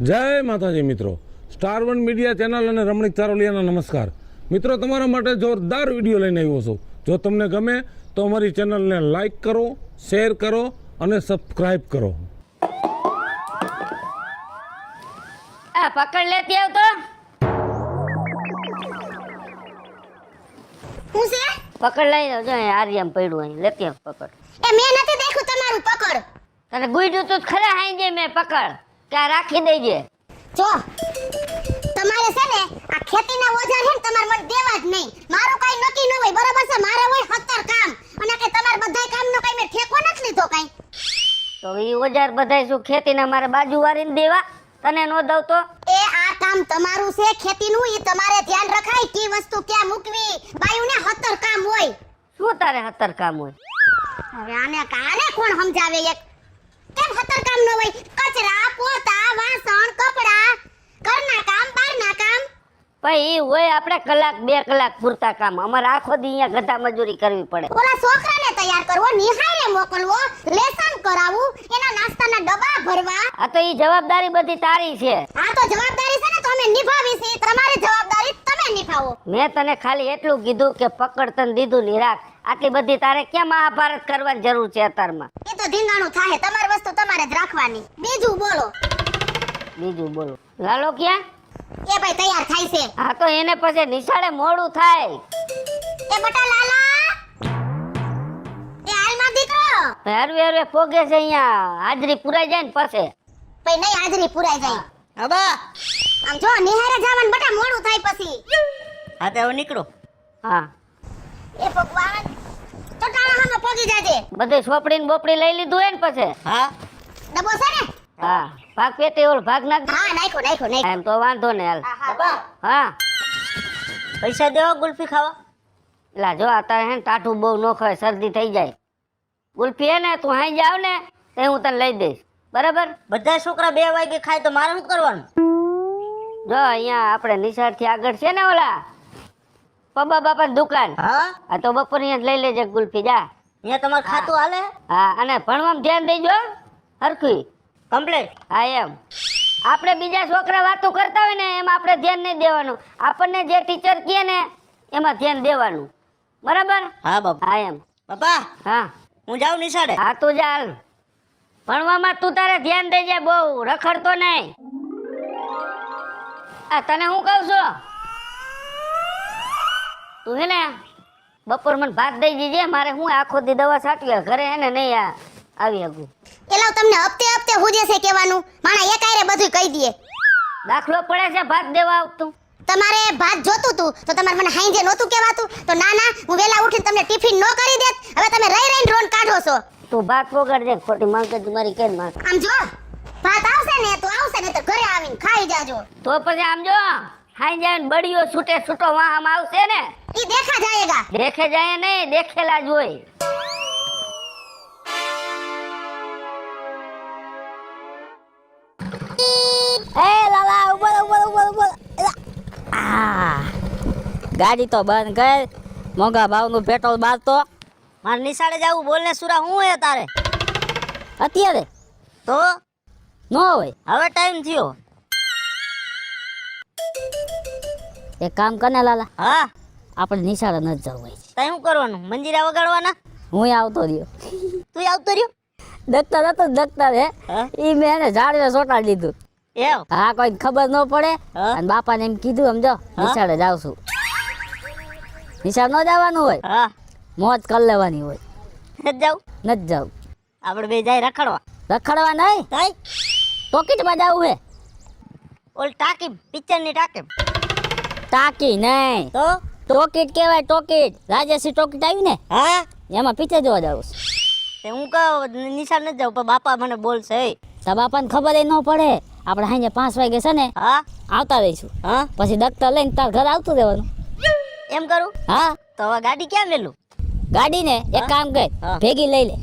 જય માતાજી મિત્રો. સ્ટાર વન મીડિયા ચેનલ અને રમણીક ચારોલિયાના નમસ્કાર. મિત્રો તમારા માટે જોરદાર વીડિયો લઈને આવ્યો છું. જો તમને ગમે તો અમારી ચેનલને લાઈક કરો શેર કરો અને સબસ્ક્રાઈબ કરો. આ પકડ લેતી આવ તો. હું છે? પકડ લઈ જાવ જો આર્યમ પડ્યું અહીં. લેતી આવ પકડ. એ મેં નથી દેખ્યું તમારું પકડ. તને ગુઈડું તો ખરા હાઈ જાય મેં પકડ. ત્યાં રાખી દેજે. જો તમારે છે ને આ ખેતીના ઓજાર હે ને તમારે મને દેવા જ નહીં. મારું કાઈ નક્કી ન હોય બરાબર છે? મારે હોય હતર કામ. અને કે તમારે બધાય કામનો કાઈ મેં ઠેકો નથી લીધો કાઈ. તો એ ઓજાર બધાય શું ખેતીના મારે બાજુ વારીને દેવા? તને નો દઉં તો? એ આ કામ તમારું છે ખેતીનું ઈ તમારે ધ્યાન રખાય કી વસ્તુ ક્યાં મૂકવી. બાયુને હતર કામ હોય. શું તારે હતર કામ હોય? હવે આને કાને કોણ સમજાવે એક? કેમ હતર કામ ન હોય? કચરા પોતા વાસણ કપડા ઘરના કામ બહારના કામ. ભાઈ એ હોય આપણે કલાક બે કલાક પૂરતા કામ. અમારે આખો દી અહીંયા ગધા મજૂરી કરવી પડે. ઓલા છોકરાને તૈયાર કરવો નિહાળે મોકલવો લેસન કરાવવું એના નાસ્તાના ડબ્બા ભરવા. આ તો એ જવાબદારી બધી તારી છે. આ તો જવાબદારી છે ને તો અમે નિભાવી છે તમારી જવાબદારી તમે નિભાવો. મેં તને ખાલી એટલું કીધું કે પકડ તને દીધું ની રાખ. આટલી બધી તારે ક્યાં મહાભારત કરવાની જરૂર છે અત્યારમાં એ તો ધીંગાણું થાય તમારી વસ્તુ તમારે જ રાખવાની. બીજું બોલો. બીજું બોલો. લાલો ક્યાં? એ ભાઈ તૈયાર થાય છે. હા તો એને પછી નિશાળે મોડું થાય. એ બટા લાલા. એ હાલમાં દીકરો. હરવે હરવે પોગે છે અહીંયા. હાજરી પુરાઈ જાય ને પછી. ભાઈ નહીં હાજરી પુરાઈ જાય. અબા આમ જો નિહારે જવાનું બટા મોડું થાય પછી. હા તો હવે નીકળો. હા. એ ભગવાન. ચટાણા હામે પોગી જાજે. બધે સોપડી ને બોપડી લઈ લીધું હે ને પછી? હા. ડબો છે ને? હા. ભાગ પેટી ઓલ ભાગ નાખ. હા નાખો નાખો નાખ્યો. એમ તો વાંધો ને હાલ. હા પૈસા દેવો ગુલ્ફી ખાવા. લા જો અત્યારે હે ને ટાઢું બહુ ન ખાય શરદી થઈ જાય. ગુલ્ફી હે ને તું હાઈ જાવ ને તે હું તને લઈ દઈશ. બરાબર? બધા છોકરા બે વાગે ખાય તો મારે શું કરવાનું? જો અહીંયા આપણે નિશાળથી આગળ છે ને ઓલા. પબ્બા બાપા દુકાન. હા? આ તો બપોર અહીંયા જ લઈ લેજે ગુલ્ફી જા. અહીંયા તમારે ખાતું હાલે? હા અને ભણવામાં ધ્યાન દેજો હરખી. કમ્પ્લેટ. હા એમ. આપણે બીજા છોકરા વાતો કરતા હોય ને એમાં આપણે ધ્યાન નહીં દેવાનું. આપણને જે ટીચર કહે ને એમાં ધ્યાન દેવાનું. બરાબર? હા બાપા. હા એમ. બાપા હા. હું જાઉં નિશાળે. હા તું ચાલ ભણવામાં તું તારે ધ્યાન દેજે બહુ રખડતો નહીં. આ તને હું કહું છું? તું હે ને બપોર મને ભાત દઈ દીજે મારે હું આખો દી દવા છાંટવી ઘરે હે ને નહીં આ આવી શકું એલાવ તમને હપ્તે હપ્તે હુજે છે કહેવાનું માણા એક આયરે બધું કહી દે દાખલો પડે છે ભાત દેવા આવતું. તમારે ભાત જોતું તું તો તમારે મને હાઈજે નહોતું કહેવાતું તો ના ના હું વેલા ઉઠીને તમને ટિફિન નો કરી દેત હવે તમે રહી રહીને રોન કાઢો છો. તું ભાત વગાડજે ખોટી માંગે મારી કેમ માંગ? આમ જો ભાત આવશે ને તો આવશે ને તો ઘરે આવીને ખાઈ જાજો. તો પછી આમ જો હાઈ જાય ને બળીઓ છૂટે છૂટો વાહ આવશે ને? ઈ દેખા જાયેગા. દેખે જાય નહીં દેખેલા જ હોય. એ લાલા ઉપર ઉપર ઉપર ઉપર આ. ગાડી તો બંધ કર. મોંઘા ભાવનું પેટ્રોલ બાળતો મારે નિશાળે જવું બોલ ને સુરા હું હે તારે? અત્યારે? તો? ન હોય. હવે ટાઈમ થયો. એક કામ કરને લાલા. હા. આપણે નિશાળે ન જવું હોય. તઈ શું કરવાનું? મંજીરા વગાડવાના? હું આવતો રહ્યો. તું આવતો રહ્યો? દખ્તર હતો ને રે ઈ મેં એને ઝાડવે સોટાડી દીધું. હા કોઈ ખબર ન પડે. અને બાપાને એમ કીધું સમજો નિશાળે જાવ છું. નિશાળ ન જવાનું હોય. હા. મોજ કરી લેવાની હોય. નથી જાવ નથી જાવ આપણે બે જાય રખડવા. રખડવા નહીં? તઈ? ટોકીટમાં જવું હે? ઓલ ટાકી પિક્ચરની ટાકી. ટાકી નહીં. તો? ટોકીટ કહેવાય ટોકીટ. રાજેશી ટોકીટ આવી ને? હા? એમાં પિક્ચર જોવા જાવ તે હું કહું નિશાન નથી જાઉં પણ બાપા મને બોલશે. "એ, તો બાપાને ખબર ન પડે. આપણે સાંજે પાંચ વાગે છે ને હા? આવતા રહીશું. હા? પછી દખ્તર લઈને તાર ઘર આવતું રહેવાનું. એમ કરું? હા. તો હવે ગાડી ક્યાં ગાડી ગાડીને એક કામ કર ભેગી લઈ લે.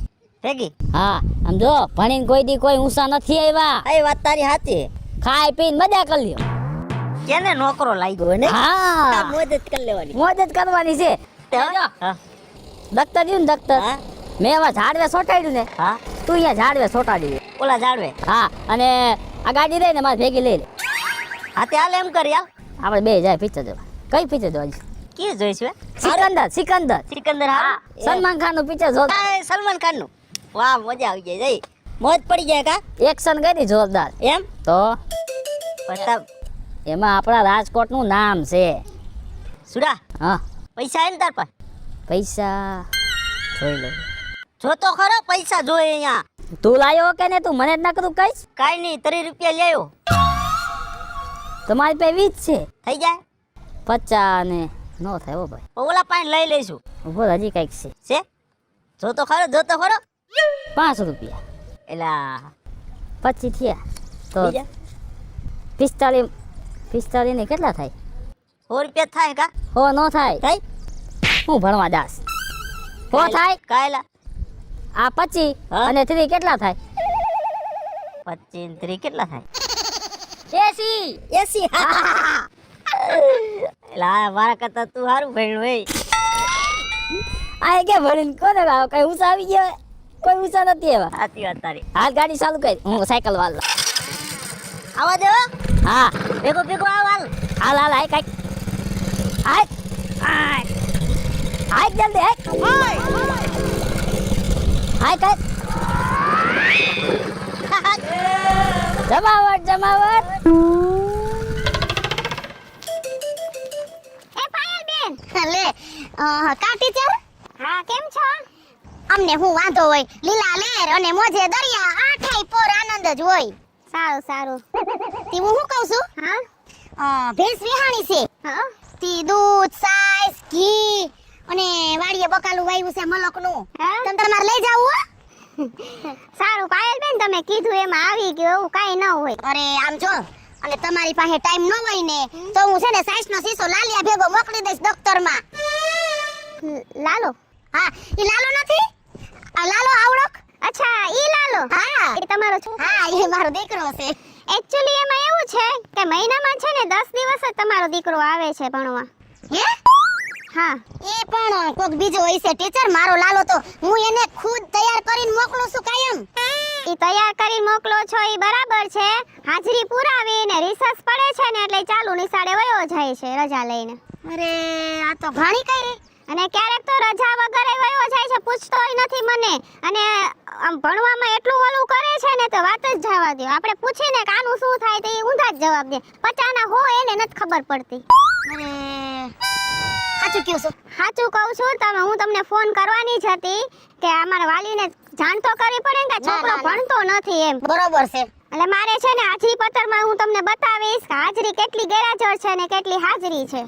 ભેગી? હા આમ જો ભણીને કોઈ દી કોઈ ઊંસા નથી આવ્યા. એ વાત તારી સાચી. ખાઈ પીને મજા કરી લ્યો. કેને નોકરો લાગ્યો ને હા. મોજ કરી લેવાની. મોજ કરવાની છે. હા. ને દખ્તર મેં હવે ઝાડવે સોટાડ્યું ને. હા. તું અહીંયા ઝાડવે સોટાડી ઓલા ઝાડવે? હા અને આ ગાડી લઈને મારે ભેગી લઈ લે. હા તે હાલ એમ કરી આપણે બે જાય પિક્ચર જોવા. કઈ પિક્ચર જોવા કે જોઈશું છે સિકંદર સિકંદર. સિકંદર હા સલમાન ખાનનું પિક્ચર જો સલમાન ખાનનું વાહ મજા આવી જાય જઈ. મોજ પડી જાય કા? એક્શન કરી જોરદાર. એમ? તો? એમાં આપણા રાજકોટનું નામ છે. સુડા હા. પૈસા એમ તાર પાસે? પૈસા જોઈ લો. જો તો ખરો પૈસા જોઈએ અહીંયા. તું લાયો કે ને તું મને જ ના કરું કહીશ? કાઈ નહીં ત્રીસ રૂપિયા લેવો તમારી પાસે વીજ છે. થઈ જાય? પચાસ ને નો થાય ભાઈ. ઓલા પાણી લઈ લઈશું. ઊભો હજી કંઈક છે. છે? જો તો ખરો જો તો ખરો. પાંચ રૂપિયા. એલા પચી થયા તો બીજા પિસ્તાલીસ પિસ્તાલીસ ને કેટલા થાય સો રૂપિયા થાય કા હો નો થાય થાય હું ભણવા દાસ હો થાય કાયલા આ પચી અને થ્રી કેટલા થાય પચી ને ત્રીસ કેટલા થાય એસી એસી એલા મારા કરતા તું સારું ભણ્યું હોય આ કે ભણીને કોને કઈ ઊંચા આવી ગયા? કોઈ ઊંચા નથી એવા સાચી વાત તારી હાલ ગાડી ચાલુ કરી હું સાયકલ વાલ. આવા દેવો હા ભેગો ભેગો આવ હાલ હાલ હાલ હાય કાંઈક હાય હાય હાય જલ્દી હાય હાય કાંઈક જમાવટ જમાવટ એ પાયલ બેન લે કા ટીચર હા કેમ છો અમને હું વાંધો હોય? લીલા લેર અને મોજે દરિયા આઠેય પોર આનંદ જ હોય. સારું સારું. તી હું શું કહું છું? હા? ભેંસ વિહાણી છે. હા? તી દૂધ સાઈસ ઘી અને વાડીએ બકાલું વાયું છે મલકનું. તમે તમારે લઈ જાવું હો? સારું પાયલ બેન તમે કીધું એમાં આવી ગયું એવું કાઈ ન હોય. અરે આમ જો. અને તમારી પાસે ટાઈમ ન હોય ને તો હું છે ને સાઈસ નો શીશો લાલિયા ભેગો મોકલી દઈશ ડોક્ટરમાં લાલો? હા એ લાલો નથી? આ લાલો આવડોક? અચ્છા ઈ લાલો? હા. એ તમારો છો? હા એ મારો દીકરો છે. એક્ચ્યુઅલી એમાં એવું છે કે મહિનામાં છે ને 10 દિવસ જ તમારો દીકરો આવે છે ભણવા. હે? હા. એ પણ કોક બીજો હોય છે. ટીચર મારો લાલો તો હું એને ખુદ તૈયાર કરીને મોકલું છું કાયમ. ઈ તૈયાર કરીને મોકલો છો ઈ બરાબર છે. હાજરી પુરાવી ને રિસર્ચ પડે છે ને એટલે ચાલુ નિશાળે વયો જાય છે રજા લઈને. અરે આ તો ઘણી કઈ અને ક્યારેક તો રજા મને અને આમ ભણવામાં એટલું ઓલું કરે છે ને તો વાત જ જવા દો આપણે પૂછીને કે આનું શું થાય તો એ ઊંધા જ જવાબ દે. પચાના હો એને નથી ખબર પડતી. સાચું કહું છું. સાચું કહું છું તમે હું તમને ફોન કરવાની જ હતી કે અમારા વાલીને જાણ તો કરવી પડે ને કે છોકરો ભણતો નથી એમ. બરોબર છે. એટલે મારે છે ને હાજરી પત્રમાં હું તમને બતાવીશ કે હાજરી કેટલી ગેરહાજર છે ને કેટલી હાજરી છે.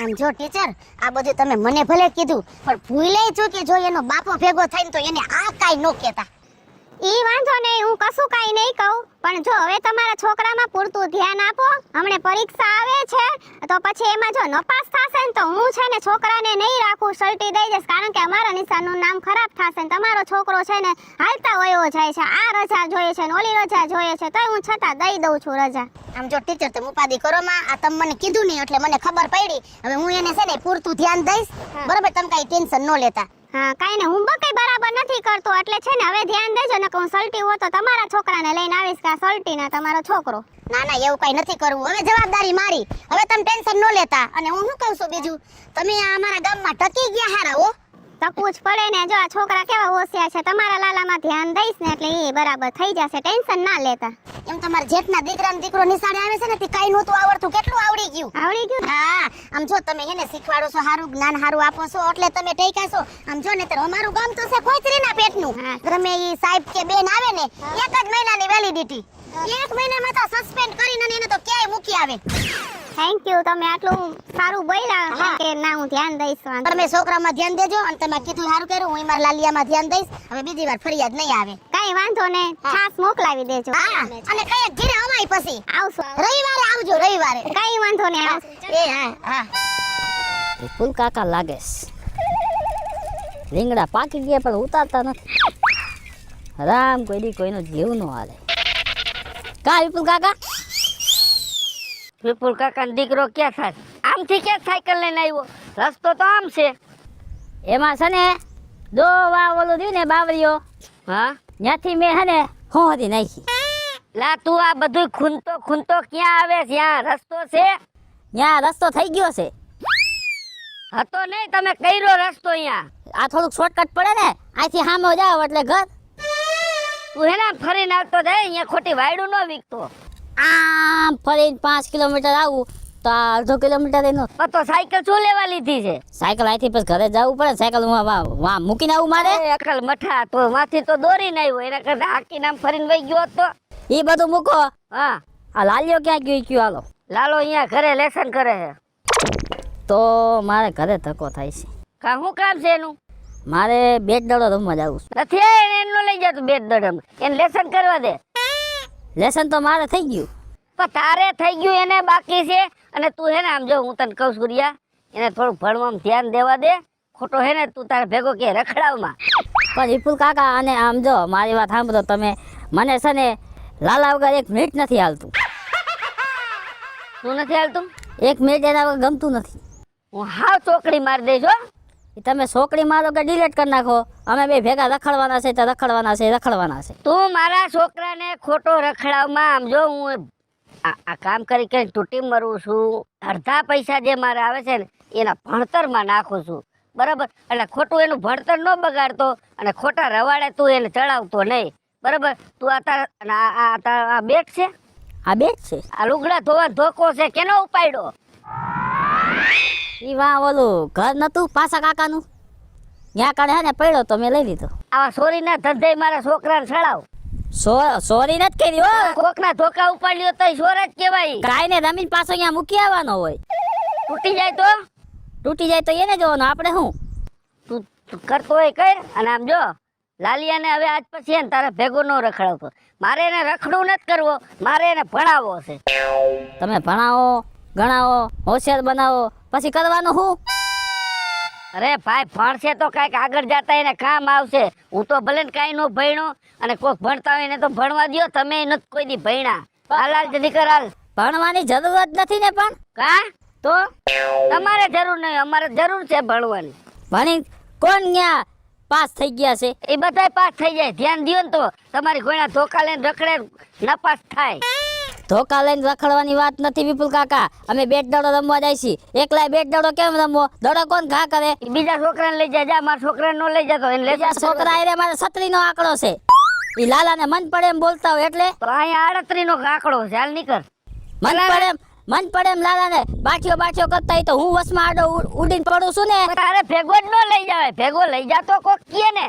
આમ જો ટીચર આ બધું તમે મને ભલે કીધું પણ ભૂલે ચૂકી જો એનો બાપો ભેગો થઈને તો એને આ કાઈ ન કહેતા. ઈ વાંધો નહીં હું કશું કાઈ નહીં કહું. પણ જો હવે તમારા છોકરામાં પૂરતું ધ્યાન આપો હમણે પરીક્ષા આવે છે તો પછી એમાં જો નપાસ થશે ને તો હું છે ને છોકરાને નહીં રાખું સલટી દઈ દઈશ. કારણ કે અમારા નિશાનનું નામ ખરાબ થશે ને તમારો છોકરો છે ને હાલતા વયો જાય છે આ રજા જોઈએ છે ને ઓલી રજા જોઈએ છે તો હું છતાં દઈ દઉં છું રજા. આમ જો ટીચર તમે ઉપાધિ કરો માં. આ તમે મને કીધું નહીં એટલે મને ખબર પડી. હવે હું એને છે ને પૂરતું ધ્યાન દઈશ. બરોબર તમે કાંઈ ટેન્શન ન લેતા. હા, કાંઈ ને હું કઈ બરાબર નથી કરતો, એટલે છે ને હવે ધ્યાન દેજો ને કે હું સલટી હો તો તમારા છોકરાને લઈને આવીશ કે સલટી ના તમારો છોકરો. ના ના, એવું કઈ નથી કરવું. હવે જવાબદારી મારી. હવે તમે ટેન્શન ન લેતા. અને હું શું કહું છું બીજું? તમે અમારા ગામમાં ટકી ગયા હારા, હો. તકવું જ પડે ને જો આ છોકરા કેવા હોશિયાર છે તમારા લાલામાં ધ્યાન દઈશ ને એટલે એ બરાબર થઈ જશે ટેન્શન ના લેતા. એમ તમારા જેઠના દીકરાનો દીકરો નિશાળે આવે છે ને તે કાઈ નહોતું આવડતું. કેટલું આવડી ગયું? આવડી ગયું હા આમ જો તમે એને શીખવાડો છો સારું જ્ઞાન સારું આપો છો એટલે તમે ટેકા છો. આમ જો ને અમારું ગામ તો છે ખોચરીના પેટનું. ગમે એ સાહેબ કે બેન આવે ને એક જ મહિનાની વેલિડિટી એક મહિનામાં તો સસ્પેન્ડ કરીને એને તો ક્યાંય મૂકી આવે. થેન્ક યુ તમે આટલું સારું બોલ્યા કે ના હું ધ્યાન દઈશ તમે છોકરામાં ધ્યાન દેજો અને તમે કીધું સારું કર્યું હું મારા લાલિયામાં ધ્યાન દઈશ. હવે બીજી વાર ફરિયાદ નહીં આવે. કઈ વાંધો ને ખાસ મોકલાવી દેજો. અને કઈ ઘરે અમાય પછી? આવશો રવિવારે આવજો રવિવારે. કઈ વાંધો ને એ હા હા. ફૂલ કાકા લાગે રીંગણા પાકી ગયા પણ ઉતારતા નથી. રામ કોઈ દી કોઈનો જીવ નો હાલે. કા વિપુલ કાકા? વિપુલ કાકાનો દીકરો ક્યાં થાય? આમથી ક્યાં સાયકલ લઈને આવ્યો? રસ્તો તો આમ છે. એમાં છે ને દો વા ઓલું ને બાવરીઓ હા? ત્યાંથી મેં હે ને હતી નાખી. લા તું આ બધું ખૂનતો ખૂનતો ક્યાં આવે છે? ત્યાં રસ્તો છે? ત્યાં રસ્તો થઈ ગયો છે. હતો નહીં તમે કર્યો રસ્તો અહીંયા. આ થોડુંક શોર્ટકટ પડે ને અહીંથી સામે જાવ એટલે ઘર. તું હે ને ફરીને આવતો જાય અહીંયા ખોટી વાયડું ન વીકતો આમ ફરીને પાંચ કિલોમીટર આવું તો આ અડધો કિલોમીટર એનો. તો સાયકલ શું લેવા લીધી છે? સાયકલ અહીંથી પછી ઘરે જવું પડે સાયકલ હું વા- મૂકીને આવું મારે. અકલ મઠા તો માથી તો દોરીને આવ્યો એના કરતા હાકી નામ ફરીને વહી ગયો તો. એ બધું મૂકો. હા. આ લાલ્યો ક્યાં ગયું ઈ હાલો. લાલો અહીંયા ઘરે લેસન કરે છે. તો મારે ઘરે ધક્કો થાય છે. કા શું કામ છે એનું? મારે બેટ દડો રમવા જવું છે. નથી એને એનું લઈ જતું બેટ દડો એને લેસન કરવા દે. લેસન તો મારે થઈ ગયું. પણ તારે થઈ ગયું એને બાકી છે. અને તું હે ને આમ જો હું તને કહું છું એને થોડું ભણવામાં ધ્યાન દેવા દે. ખોટો હે ને તું તારે ભેગો કે રખડાવમાં. પણ વિપુલ કાકા અને આમ જો મારી વાત સાંભળો તમે મને છે ને લાલા વગર એક મિનિટ નથી હાલતું. શું નથી હાલતું? એક મિનિટ એના વગર ગમતું નથી. હું હાવ ચોકડી મારી દઈશ હો. તમે છોકરી મારો કે ડિલીટ કરી નાખો? અમે બે ભેગા રખડવાના છે તો રખડવાના છે રખડવાના છે. તું મારા છોકરાને ખોટો રખડાવમાં આમ જો હું આ કામ કરી કરીને તૂટી મરું છું અડધા પૈસા જે મારે આવે છે ને એના ભણતરમાં નાખું છું. બરાબર? એટલે ખોટું એનું ભણતર ન બગાડતો અને ખોટા રવાડે તું એને ચડાવતો નહીં. બરાબર? તું આ તાર આ આ તારા આ બેગ છે? આ બેટ છે? આ લુગડા ધોવા ધોકો છે કેનો ઉપાડ્યો? ઈ વા ઓલું ઘર નતું પાસા કાકાનું. ત્યાં કાઢે હે ને પડ્યો તો મેં લઈ લીધો. આવા સોરીના ધંધે મારા છોકરાને ચડાવ સો સોરી નથી કરી હો. કોકના ધોકા ઉપાડ્યો તો સોર જ કહેવાય. ગાયને રમીને પાછો અહીંયા મૂકી આવવાનો હોય. તૂટી જાય તો? તૂટી જાય તો એને જોવાનું આપણે શું? તું કરતો હોય કર અને આમ જો લાલિયાને હવે આજ પછી હે ને તારે ભેગો ન રખડાવતો. મારે એને રખડવું નથી કરવો મારે એને ભણાવવો છે. તમે ભણાવો. ગણાવો હોશિયાર બનાવો પછી કરવાનું હું? અરે ભાઈ ભણશે તો કાંઈક આગળ જતા એને કામ આવશે. હું તો ભલે કાંઈ નો ભણ્યો અને કોઈક ભણતા હોય એને તો ભણવા દો તમે નથી કોઈ દી ભણ્યા. હાલ હાલ જલ્દી કર હાલ. ભણવાની જરૂર જ નથી ને પણ? કા? તો? તમારે જરૂર નહીં અમારે જરૂર છે ભણવાની. ભણી કોણ ન્યા પાસ થઈ ગયા છે? એ બધાય પાસ થઈ જાય ધ્યાન દ્યો ને તો. તમારી કોઈના ધોકા લઈને રખડે નપાસ થાય. ધોકા લઈને રખડવાની વાત નથી વિપુલ કાકા. અમે બેટ દડો રમવા જાય છીએ. એકલા બેટ દડો કેમ રમવો? દડો કોણ ઘા કરે? બીજા છોકરાને લઈ જાય. જા મારા છોકરાને નો લઈ જતો. એને લઈ બીજા છોકરા એ મારે છત્રીનો આંકડો છે. લાલા લાલાને મન પડે એમ બોલતા હોય એટલે? અહીંયા આડત્રી નો આંકડો છે. હાલ નીકળ. મન પડે એમ મન પડે એમ લાલાને બાઠીઓ બાઠીઓ કરતા તો હું વસમાં આડો ઉડીને પડું છું ને? તારે ભેગો જ નો લઈ જાવે ભેગો લઈ જાતો કોક કીએ ને.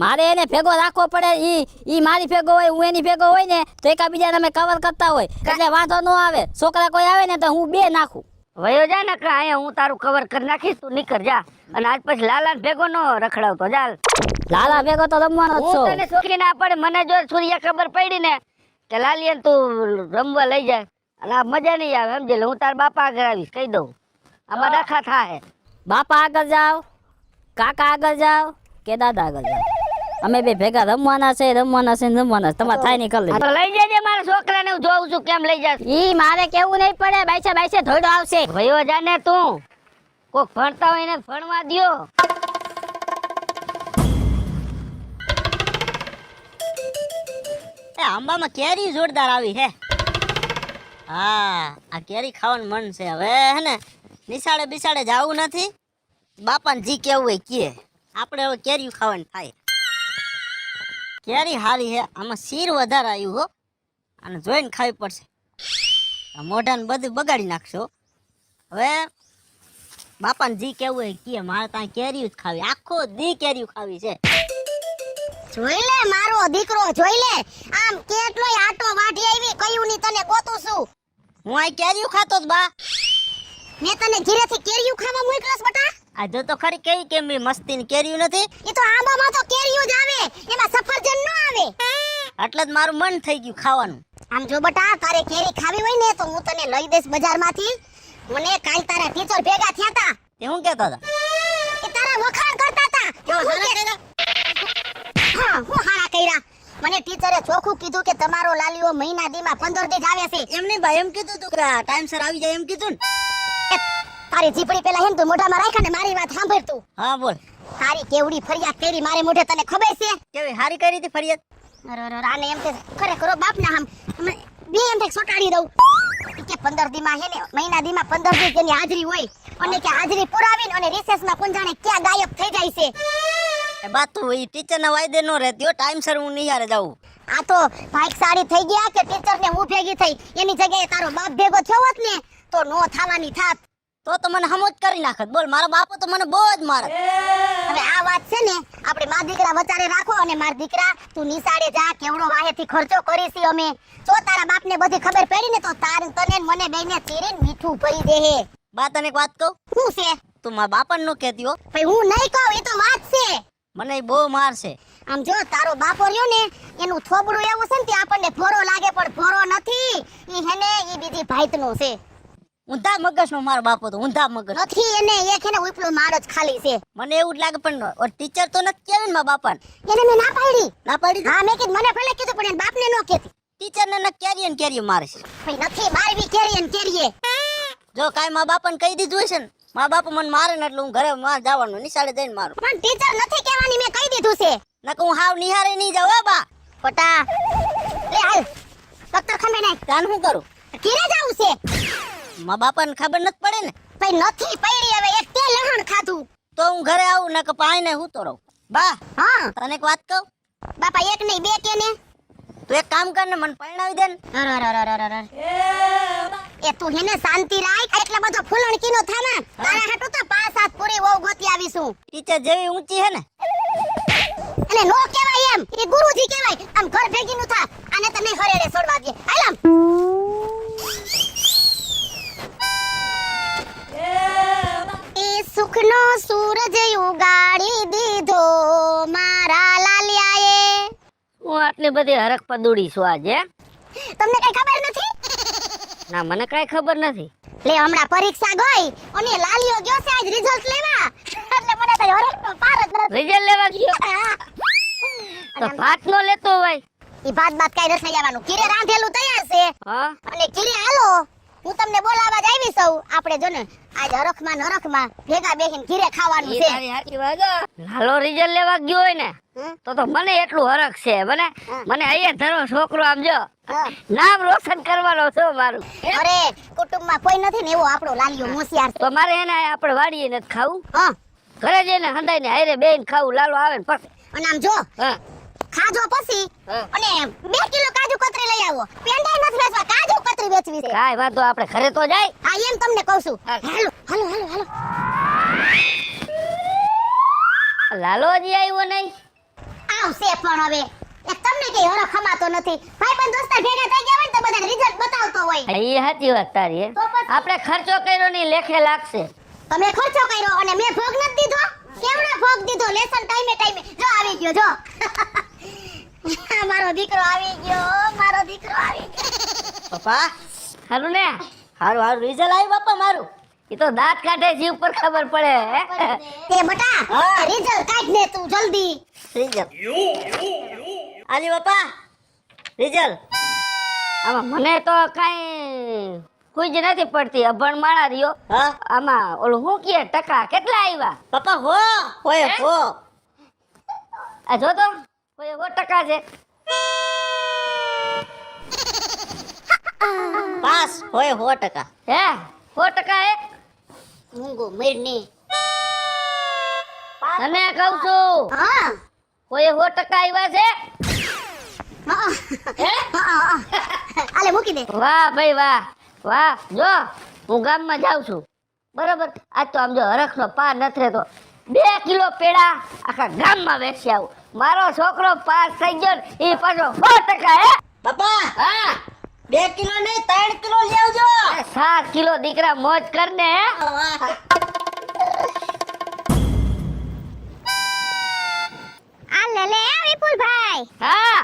મારે એને ભેગો રાખવો પડે ઈ ઈ મારી ભેગો હોય હું એની ભેગો હોય ને તો એકાબીજાને અમે કવર કરતા હોય. એટલે વાંધો ન આવે. છોકરા કોઈ આવે ને તો હું બે નાખું. વયો જા ને કે અહીંયા હું તારું કવર કરી નાખીશ તું નીકળ જા. અને આજ પછી લાલા ભેગો નો રખડાવતો ચાલ. લાલા ભેગો તો રમવાનો જ છો. તને છોકરી ના પડે મને જો સૂર્ય ખબર પડી ને કે લાલીએ તું રમવા લઈ જાય અને આ મજા નહીં આવે સમજે હું તારા બાપા આગળ આવીશ કહી દઉં. આમાં ડખા થાય. બાપા આગળ જાઓ કાકા આગળ જાઓ કે દાદા આગળ જાઓ? અમે બે ભેગા રમવાના છે રમવાના છે ને રમવાના છે. તમારે થાય નહીં કરી તો લઈ જજે મારા છોકરાને હું જોઉં છું કેમ લઈ જશે. ઈ મારે કેવું નહીં પડે. બાઈસે બાઈસે થોડો આવશે. ભયો જાને તું. કોક ભણતા હોય ને ભણવા દ્યો. એ આંબામાં કેરી જોરદાર આવી હે હા આ કેરી ખાવાનું મન છે હવે હે ને? નિશાળે બિસાડે જવું નથી. બાપાને જી કેવું હોય કે આપણે હવે કેરી ખાવાની થાય. કેરી હારી હે? આમાં શીર વધારે આવ્યું હો. અને જોઈને ખાવી પડશે. મોઢાને બધું બગાડી નાખશો. હવે બાપાને જી કેવું હોય કે મારે ત્યાં કેરીયું જ ખાવી. આખો દી કેરીયું ખાવી છે. જોઈ લે મારો દીકરો જોઈ લે. આમ કેટલો આટો વાઢી આવી કયું ની તને ગોતું છું. હું આ કેરીયું ખાતો જ બા. મેં તને ઘીરેથી કેરીયું ખાવા મોકલસ બટા. આ જો તો ખરી કેવી કેમ મસ્તી ને કેરીયું નથી? એ તો આંબામાં તો કેરીયું જ આવે એમાં સફરજન ન આવે. એટલે જ મારું મન થઈ ગયું ખાવાનું. આમ જો બટા તારે કેરી ખાવી હોય ને તો હું તને લઈ દઈશ બજારમાંથી. મને કાલ તારા ટીચર ભેગા થયા તા. તે હું કહેતો હતો? એ તારા વખાણ કરતા તા. હું હા હું હારા કર્યા. મને ટીચરે ચોખ્ખું કીધું કે તમારો લાલીઓ મહિના દીમાં 15 દિવસ આવે છે. એમ નહીં ભાઈ એમ કીધું તું ટાઈમ સર આવી જાય એમ કીધું ને. તારી જીપડી પેલા હે તું મોઢામાં રાખ ને મારી વાત સાંભળ તું. હા બોલ. તારી કેવડી ફરિયાદ કરી મારે મોઢે તને ખબર છે? કેવી હારી કરી હતી ફરિયાદ? અરે અરે આને એમ કે ખરેખર બાપ ના આમ બે એમ કે સોટાડી દઉં. કે પંદર દીમાં હે ને મહિના દીમાં પંદર દી તેની હાજરી હોય અને કે હાજરી પુરાવીને અને રિસેસમાં કોણ જાણે ક્યાં ગાયબ થઈ જાય છે? એ બાત તું એ ટીચરના વાયદે નો રહેતી હો ટાઈમસર હું નિહારે જાઉં. આ તો ભાઈક સાડી થઈ ગયા કે ટીચર ને હું ભેગી થઈ? એની જગ્યાએ તારો બાપ ભેગો થયો હોત ને તો નો થવાની થાત. તો તો મને હમો જ કરી નાખત. બોલ મારો બાપો તો મને બહુ જ મારત. હવે આ વાત છે ને આપણે મા દીકરા વચારે રાખો અને માર દીકરા તું નિશાળે જા કેવડો વાહેથી ખર્ચો કરીશી અમે. જો તારા બાપને બધી ખબર પડી ને તો તાર તને મને બેને ચીરીને મીઠું ભરી દે હે. બા તને એક વાત કહું? શું છે? તું મારા બાપાને નો કહેતી હો. ભાઈ હું નહીં કહું એ તો વાત છે. મને બહુ મારશે આમ જો તારો બાપો રહ્યો ને એનું થોબડું એવું છે ને તે આપણને ભોરો લાગે પણ ભોરો નથી. ઈ હેને ઈ બીજી ભાઈતનો છે. ઊંધા મગજ નો મારો બાપો તો ઊંધા મગજ. નથી એને એક એને ઉપલો મારો જ ખાલી છે. મને એવું જ લાગે પણ ટીચર તો નથી કેવી મારા બાપાને. એને મેં ના પાડી. ના પાડી? હા મેં કીધું મને પહેલા કીધું પણ એને બાપને નો કહેતી. ટીચરને ન કેરીએ ને કેરીએ મારે છે. નથી મારવી કેરીએ ને કેરીએ. જો કાઈ મારા બાપાને કહી દીધું હશે ને મારા બાપા મને મારે ને એટલે હું ઘરે માં જવાનું નિશાળે જઈને મારું. પણ ટીચર નથી કહેવાની મેં કહી દીધું છે. નકર હું હાવ નિહારે નહીં જાઉં હો બા. ખોટા લે હાલ. ડોક્ટર ખંભે નાખ. ત્યાં શું કરું? ઘીરે જાવું છે. મારા બાપાને ખબર નથી પડે ને? ભાઈ નથી પડી હવે એક તે લહણ ખાધું. તો હું ઘરે આવું નકર પાણીને હું તો રહું. બા હા. તને એક વાત કહું? બાપા એક નહીં બે કે ને. તું એક કામ કર ને મને પરણાવી દે ને. અરે અરે અરે અરે. એ તું હેને શાંતિ રાખ એટલે બધો ફૂલણ કીનો થાના. તારા હાટુ તો પાંચ સાત પૂરી વહુ ગોતી આવીશું. ટીચર જેવી ઊંચી હે ને? અને નો કહેવાય એમ એ ગુરુજી કહેવાય આમ ઘર ભેગી નું થા. આને તને હરેડે છોડવા દે. હાલ સુખનો સૂરજ ઉગાડી દીધો મારા લાલિયાએ. હું આટલી બધી હરખ પદુડી છું આજે તમને કઈ ખબર નથી? ના મને કઈ ખબર નથી. લે હમણાં પરીક્ષા ગઈ અને લાલિયો ગયો છે આજ રિઝલ્ટ લેવા. એટલે મને કઈ હરખનો પાર જ નથી. રિઝલ્ટ લેવા ગયો? તો ભાત નો લેતો હોય. ઈ ભાત ભાત કઈ નથી આવવાનું કીરે રાંધેલું તૈયાર છે. હા. અને કીરે હાલો હું તમને બોલાવવા જ આવી છું આપણે જો ને આજ હરખમાં નરખમાં ભેગા બેહીને ઘીરે ખાવાનું છે. લાલો રિઝલ્ટ લેવા ગયો હોય ને તો તો મને એટલું હરખ છે મને મને અહીંયા ધરો છોકરો આમજો નામ રોશન કરવાનો છો મારું. અરે કુટુંબમાં કોઈ નથી ને એવો આપણો લાલિયો મોસિયાર તો મારે એને આપણે વાડીએ નથી ખાવું? હા? ઘરે જઈને હંધાઈ ને હારે બેન ખાવું લાલો આવે ને પછી. અને આમ જો હા? ખાજો પછી અને બે કિલો કાજુ કતરી લઈ આવો. પેંડા નથી વેચવા કાજુ કતરી વેચવી છે. કાઈ વાંધો આપણે ઘરે તો જાય. હા એમ તમને કહું છું. હાલો હાલો હાલો હાલો. લાલોજી આવ્યો નહીં? આવશે પણ હવે. એક તમને કઈ હરખ ખમાતો નથી. ભાઈ બંધ દોસ્તર ભેગા થઈ ગયા હોય તો બધાને રિઝલ્ટ બતાવતો હોય. એ સાચી વાત તારી હે. તો પછી? આપણે ખર્ચો કર્યો ની લેખે લાગશે. તમે ખર્ચો કર્યો અને મેં ભોગ નથી દીધો? કેવડો ભોગ દીધો? લેસન ટાઈમે ટાઈમે. જો આવી ગયો જો. મારો દીકરો આવી ગયો મારો દીકરો આવી ગયો. પપ્પા? હારું ને? હારું હારું. રિઝલ્ટ આવ્યું બાપા મારું? એ તો દાંત કાઢે જીવ પર ખબર પડે તે બટા રિઝલ્ટ કાઢ ને તું જલ્દી. રિઝલ્ટ આલી બાપા રિઝલ્ટ આમાં મને તો કાઈ કોઈ જ નથી પડતી અભણ માણા રહ્યો. હા? આમાં ઓલું શું કે ટકા કેટલા આવ્યા પપ્પા હો હોય હો? આ જો તો કોઈ હો ટકા છે. પાસ હોય સો ટકા. હે સો ટકા એક? મૂંગો મરને. તને કહું છું. હા. કોઈ સો ટકા આવ્યા છે. આલે મૂકી દે. વાહ ભાઈ વાહ. વાહ જો હું ગામમાં જાઉં છું. બરાબર? આજ તો આમ જો હરખનો પાર નથી રહેતો. બે કિલો પેડા આખા ગામમાં વેચી આવું. મારો છોકરો પાસ થઈ ગયો ને એ પાછો સો ટકા હે? પપ્પા હા. બે કિલો નહીં ત્રણ કિલો લઈ આવજો સાત કિલો દીકરા મોજ કર ને આ લે લે વિપુલભાઈ. હા.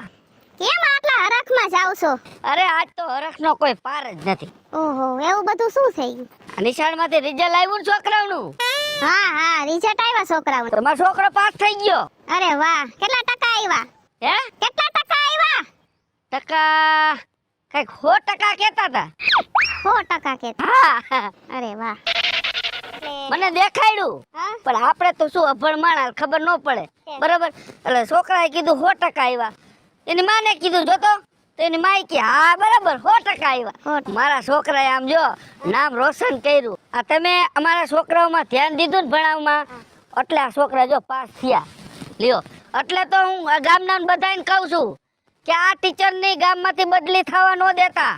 કેમ આટલા હરખમાં જાવ છો? અરે આજ તો હરખનો કોઈ પાર જ નથી. ઓહો એવું બધું શું થઈ ગયું? નિશાળમાંથી રિઝલ્ટ આવ્યું છોકરાઓનું હા હા રિઝલ્ટ આવ્યા છોકરાઓ તમારો છોકરો પાસ થઈ ગયો. અરે વાહ કેટલા ટકા આવ્યા? હે? કેટલા ટકા આવ્યા? ટકા કંઈક સો ટકા કેતા હતા. સો ટકા કેતા હા. અરે વાહ. મને દેખાડ્યું હા? પણ આપણે તો શું અભણ માણા ખબર ન પડે. બરાબર? એટલે છોકરાએ કીધું સો ટકા આવ્યા એની માને કીધું જોતો. તો એની માઈ કે હા બરાબર સો ટકા આવ્યા મારા છોકરાએ આમ જો નામ રોશન કર્યું. આ તમે અમારા છોકરાઓમાં ધ્યાન દીધું ને ભણાવમાં? એટલે આ છોકરા જો પાસ થયા. લ્યો. એટલે તો હું આ ગામના બધાને કહું છું કે આ ટીચરની ગામમાંથી બદલી થવા ન દેતા.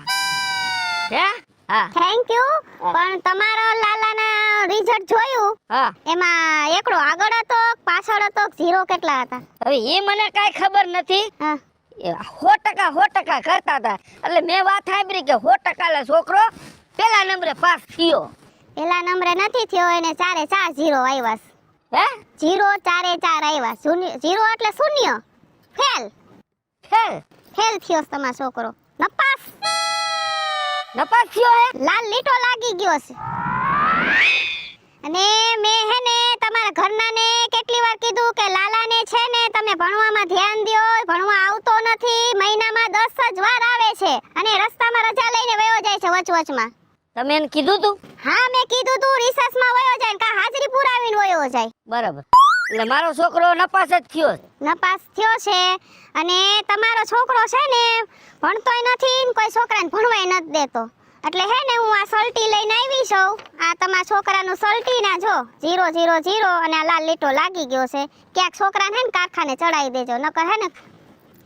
હે? હા. થેન્ક યુ પણ તમારો લાલાના રિઝલ્ટ જોયું? હા. એમાં એકડો આગળ હતો પાછળ હતો ઝીરો કેટલા હતા? હવે એ મને કાંઈ ખબર નથી. હા. સો ટકા સો ટકા કરતા હતા. એટલે મેં વાત સાંભળી કે સો ટકા લે છોકરો પેલા નંબરે પાસ થયો. પેલા નંબરે નથી થયો એને ચારે ચાર ઝીરો આવ્યા. હે? ઝીરો ચારે ચાર આવ્યા ઝીરો એટલે શૂન્ય. ફેલ હે ફેલ થયો તમારો છોકરો નપાસ. નપાસ થયો હે? લાલ લીટો લાગી ગયો છે. અને મે હે ને તમારા ઘરનાને કેટલી વાર કીધું કે લાલાને છે ને તમે ભણવામાં ધ્યાન દો ભણવા આવતો નથી મહિનામાં દસ જ વાર આવે છે. અને રસ્તામાં રજા લઈને વયો જાય છે વચ વચમાં તમે એને કીધું તું? હા મેં કીધું તું રિસર્ચમાં વયો જાય ને કા હાજરી પુરાવીને વયો જાય. બરાબર. એટલે મારો છોકરો નપાસ જ થયો છે. નપાસ થયો છે અને તમારો છોકરો છે ને ભણતોય નથી ને કોઈ છોકરાને ભણવાય નથી દેતો. એટલે હે ને હું આ સલટી લઈને આવી છું આ તમારા છોકરાનું સલટી ના જો. જીરો જીરો જીરો અને આ લાલ લીટો લાગી ગયો છે. ક્યાંક છોકરાને હે ને કારખાને ચડાવી દેજો નકર હે ને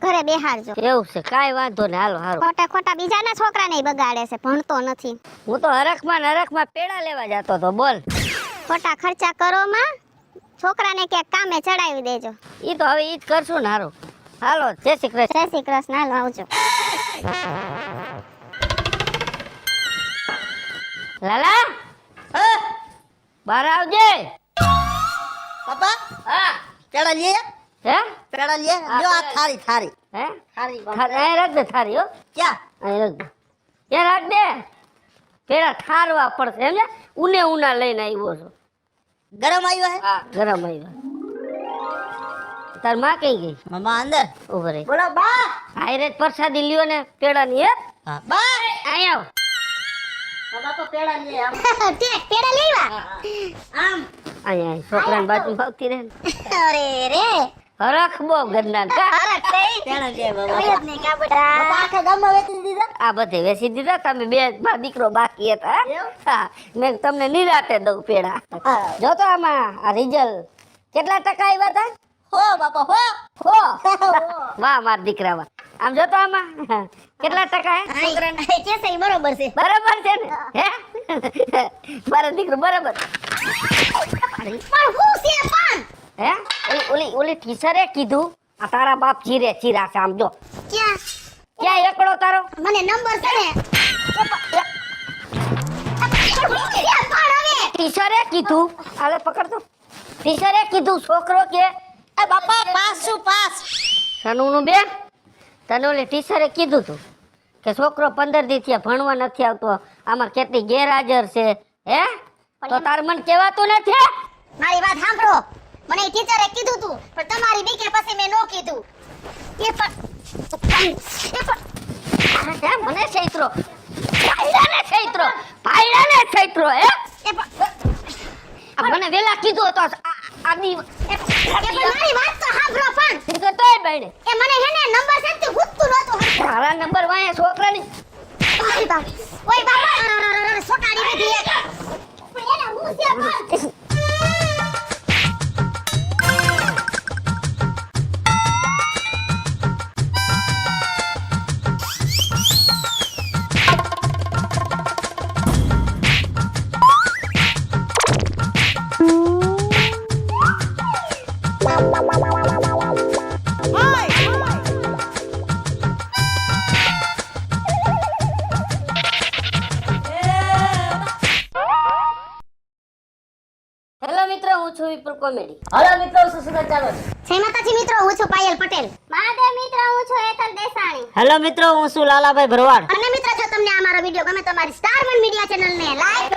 ઘરે બેહાડજો એવું છે કાંઈ વાંધો ને હાલો હારો ખોટા ખોટા બીજાના છોકરાને બગાડે છે ભણતો નથી. હું તો હરખમાં હરખમાં પેડા લેવા જતો તો બોલ. ખોટા ખર્ચા કરો માં. છોકરાને ક્યાંક કામે ચડાવી દેજો. ઈ તો હવે ઈ જ કરશું ને હારો. હાલો જય શ્રી કૃષ્ણ. જય શ્રી કૃષ્ણ હાલો આવજો. લાલા? બહાર આવજે. પપ્પા? હા. પેડા લે. હે? પેડા લે. લ્યો આ થારી થારી હે? થારી થાર- રાખ દે થારી હો. ક્યાં? અહીં રાખ દે ક્યાં રાખ દે પેલા ઠારવા પડશે એમ ઉને ઉના લઈને આવ્યો છો. ગરમ આવ્યો હે? હા. ગરમ આવ્યો. તારમાં કઈ ગઈ? મમ્મા અંદર. ઊભો રહી. બોલો બા. હાયરે જ પ્રસાદી લ્યો ને પેડાની હે? હા બા. આવ. બાબા તો પેડા લે આમ. તે પેડા લેવા આમ. આય આય છોકરાની બાજુ ભાવતી રહે અરે રે. હરખ ગરના ગંદા કા? પેડા લે બાબા કોઈ જ નહીં કા બેટા બાબા આખા ગામમાં વેચી આ બધે વેચી દીધા તમે બે દીકરો બાકી હતા. હા મેં તમને નિરાતે દઉં પેડા. જો તો આમાં આ રિઝલ્ટ કેટલા ટકા આવ્યા હતા હો બાપા હો. હો? વાહ મારા દીકરા વાહ. આમ જો તો આમાં કેટલા ટકા હે છોકરાને? છે સહી બરોબર છે. બરાબર છે ને? હે. મારો દીકરો બરોબર. પણ હું છે પણ? હે? ઓલી ઓલી ઓલી ટીચરે કીધું આ તારા બાપ ચીરે ચીરા છે આમ જો. ક્યાં? ક્યાં એકડો તારો? મને નંબર છે ને. ટીચરે કીધું હવે પકડ તો ટીચરે કીધું છોકરો કે એ બાપા પાસ છું પાસ. સનુનું બે તને ઓલી ટીચરે કીધું તું કે છોકરો પંદર દી થી ભણવા નથી આવતો. આમાં કેટલી ગેરહાજર છે હે? તો તાર મન કહેવાતું નથી મારી વાત સાંભળો. મને ટીચરે કીધું તું પણ તમારી બીકે પછી મેં નો કીધું. એ પણ મને વેલા કીધું તો આની પણ એ મને નંબર છે તે નહોતું તારા નંબર વાયા છોકરાની જય માતાજી મિત્રો હું છું પાયલ પટેલ. મહાદેવ મિત્રો હું છું હેતલ દેસાણી. હેલો મિત્રો હું છું લાલાભાઈ ભરવાડ. અને મિત્રો જો તમને અમારો વિડિયો ગમે તો અમારી સ્ટાર વન મીડિયા ચેનલને લાઈક